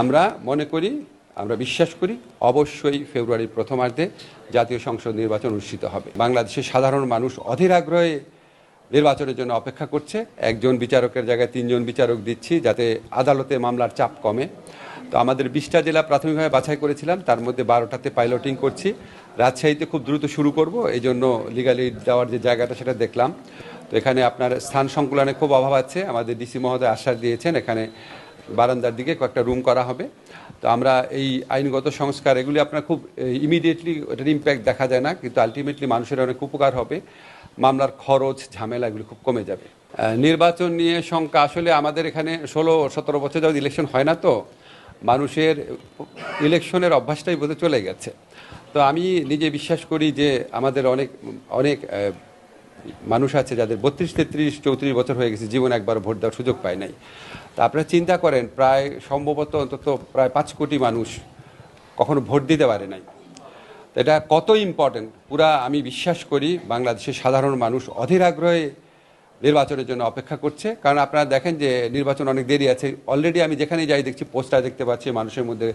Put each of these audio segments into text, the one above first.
আমরা মনে করি, আমরা বিশ্বাস করি, অবশ্যই ফেব্রুয়ারির প্রথমার্ধে জাতীয় সংসদ নির্বাচন অনুষ্ঠিত হবে। বাংলাদেশের সাধারণ মানুষ অধীর আগ্রহে নির্বাচনের জন্য অপেক্ষা করছে। একজন বিচারকের জায়গায় তিনজন বিচারক দিচ্ছি যাতে আদালতে মামলার চাপ কমে। তো আমাদের বিশটা জেলা প্রাথমিকভাবে বাছাই করেছিলাম, তার মধ্যে বারোটাতে পাইলটিং করছি। রাজশাহীতে খুব দ্রুত শুরু করব এই জন্য লিগালি দেওয়ার যে জায়গাটা সেটা দেখলাম। তো এখানে আপনার স্থান সংকুলনে খুব অভাব আছে। আমাদের ডিসি মহোদয় আশ্বাস দিয়েছেন, এখানে বারান্দার দিকে কয়েকটা রুম করা হবে। তো আমরা এই আইনগত সংস্কার, এগুলি আপনার খুব ইমিডিয়েটলি এটার ইম্প্যাক্ট দেখা যায় না, কিন্তু আলটিমেটলি মানুষের অনেক উপকার হবে। মামলার খরচ, ঝামেলা এগুলি খুব কমে যাবে। নির্বাচন নিয়ে শঙ্কা, আসলে আমাদের এখানে ষোলো, সতেরো বছর যাওয়া ইলেকশন হয় না তো, মানুষের ইলেকশনের অভ্যাসটাই বোধহয় চলে গেছে। তো আমি নিজে বিশ্বাস করি যে আমাদের অনেক অনেক মানুষ আছে যাদের বত্রিশ, তেত্রিশ, চৌত্রিশ বছর হয়ে গেছে, জীবনে একবার ভোট দেওয়ার সুযোগ পায় নাই। তা আপনারা চিন্তা করেন, প্রায় সম্ভবত অন্তত প্রায় পাঁচ কোটি মানুষ কখনো ভোট দিতে পারে নাই। এটা কত ইম্পর্টেন্ট পুরা আমি বিশ্বাস করি বাংলাদেশের সাধারণ মানুষ অধীর আগ্রহে নির্বাচনের জন্য অপেক্ষা করছে। কারণ আপনারা দেখেন যে নির্বাচন অনেক দেরি আছে। অলরেডি আমি যেখানে যাই দেখছি, পোস্টার দেখতে পাচ্ছি, মানুষের মধ্যে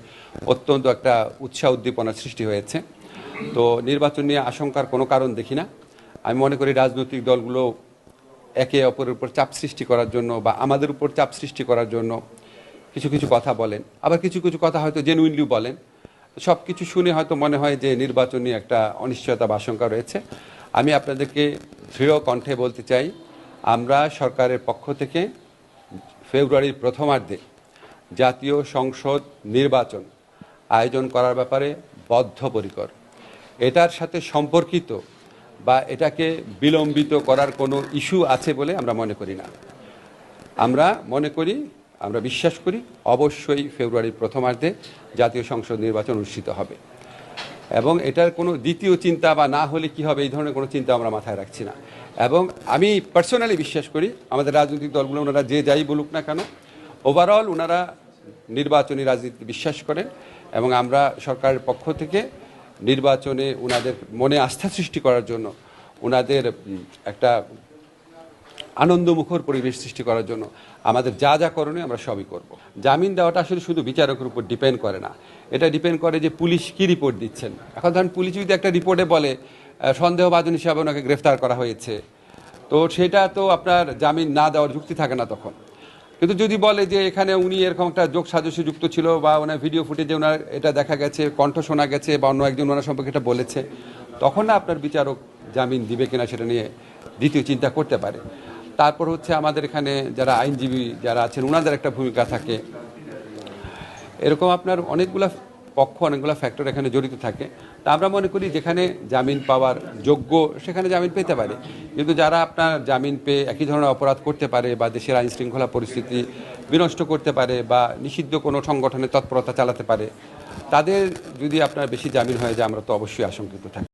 অত্যন্ত একটা উৎসাহ উদ্দীপনার সৃষ্টি হয়েছে। তো নির্বাচন নিয়ে আশঙ্কার কোনো কারণ দেখি না। আমি মনে করি রাজনৈতিক দলগুলো একে অপরের উপর চাপ সৃষ্টি করার জন্য বা আমাদের উপর চাপ সৃষ্টি করার জন্য কিছু কিছু কথা বলেন। আবার কিছু কিছু কথা হয়তো জেনুইনলি বলেন। সব কিছু শুনে হয়তো মনে হয় যে নির্বাচনী একটা অনিশ্চয়তা বা আশঙ্কা রয়েছে। আমি আপনাদেরকে দৃঢ় কণ্ঠে বলতে চাই, আমরা সরকারের পক্ষ থেকে ফেব্রুয়ারির প্রথমার্ধে জাতীয় সংসদ নির্বাচন আয়োজন করার ব্যাপারে বদ্ধপরিকর। এটার সাথে সম্পর্কিত বা এটাকে বিলম্বিত করার কোনো ইস্যু আছে বলে আমরা মনে করি না। আমরা মনে করি, আমরা বিশ্বাস করি, অবশ্যই ফেব্রুয়ারির প্রথমার্ধে জাতীয় সংসদ নির্বাচন অনুষ্ঠিত হবে। এবং এটার কোনো দ্বিতীয় চিন্তা বা না হলে কি হবে এই ধরনের কোনো চিন্তা আমরা মাথায় রাখছি না। এবং আমি পার্সোনালি বিশ্বাস করি, আমাদের রাজনৈতিক দলগুলো ওনারা যে যাই বলুক না কেন ওভারঅল ওনারা নির্বাচনী রাজনীতি বিশ্বাস করেন এবং আমরা সরকারের পক্ষ থেকে নির্বাচনে ওনাদের মনে আস্থা সৃষ্টি করার জন্য ওনাদের একটা আনন্দমুখর পরিবেশ সৃষ্টি করার জন্য আমাদের যা যা করণীয় আমরা সবই করব। জামিন দেওয়াটা আসলে শুধু বিচারকের উপর ডিপেন্ড করে না এটা ডিপেন্ড করে যে পুলিশ কি রিপোর্ট দিচ্ছেন। এখন ধরেন পুলিশ যদি একটা রিপোর্টে বলে আহ, সন্দেহভাজন হিসাবে ওনাকে গ্রেফতার করা হয়েছে তো সেটা তো আপনার জামিন না দেওয়ার যুক্তি থাকে না তখন। কিন্তু যদি বলে যে এখানে উনি এরকম একটা যোগ সাজসে যুক্ত ছিল বা ওনার ভিডিও ফুটেজে ওনার এটা দেখা গেছে, কণ্ঠ শোনা গেছে বা অন্য একজন ওনার সম্পর্কে এটা বলেছে, তখন না আপনার বিচারক জামিন দিবে কিনা সেটা নিয়ে দ্বিতীয় চিন্তা করতে পারে। তারপর হচ্ছে আমাদের এখানে যারা আইনজীবী যারা আছেন ওনাদের একটা ভূমিকা থাকে। এরকম আপনার অনেকগুলা পক্ষ অনেকগুলো ফ্যাক্টর এখানে জড়িত থাকে। তা আমরা মনে করি যেখানে জামিন পাওয়ার যোগ্য, সেখানে জামিন পেতে পারে। কিন্তু যারা আপনার জামিন পেয়ে একই ধরনের অপরাধ করতে পারে বা দেশের আইন শৃঙ্খলা পরিস্থিতি বিনষ্ট করতে পারে বা নিষিদ্ধ কোনো সংগঠনের তৎপরতা চালাতে পারে, তাদের যদি আপনার বেশি জামিন হয়ে যায় আমরা তো অবশ্যই আশঙ্কিত থাকি।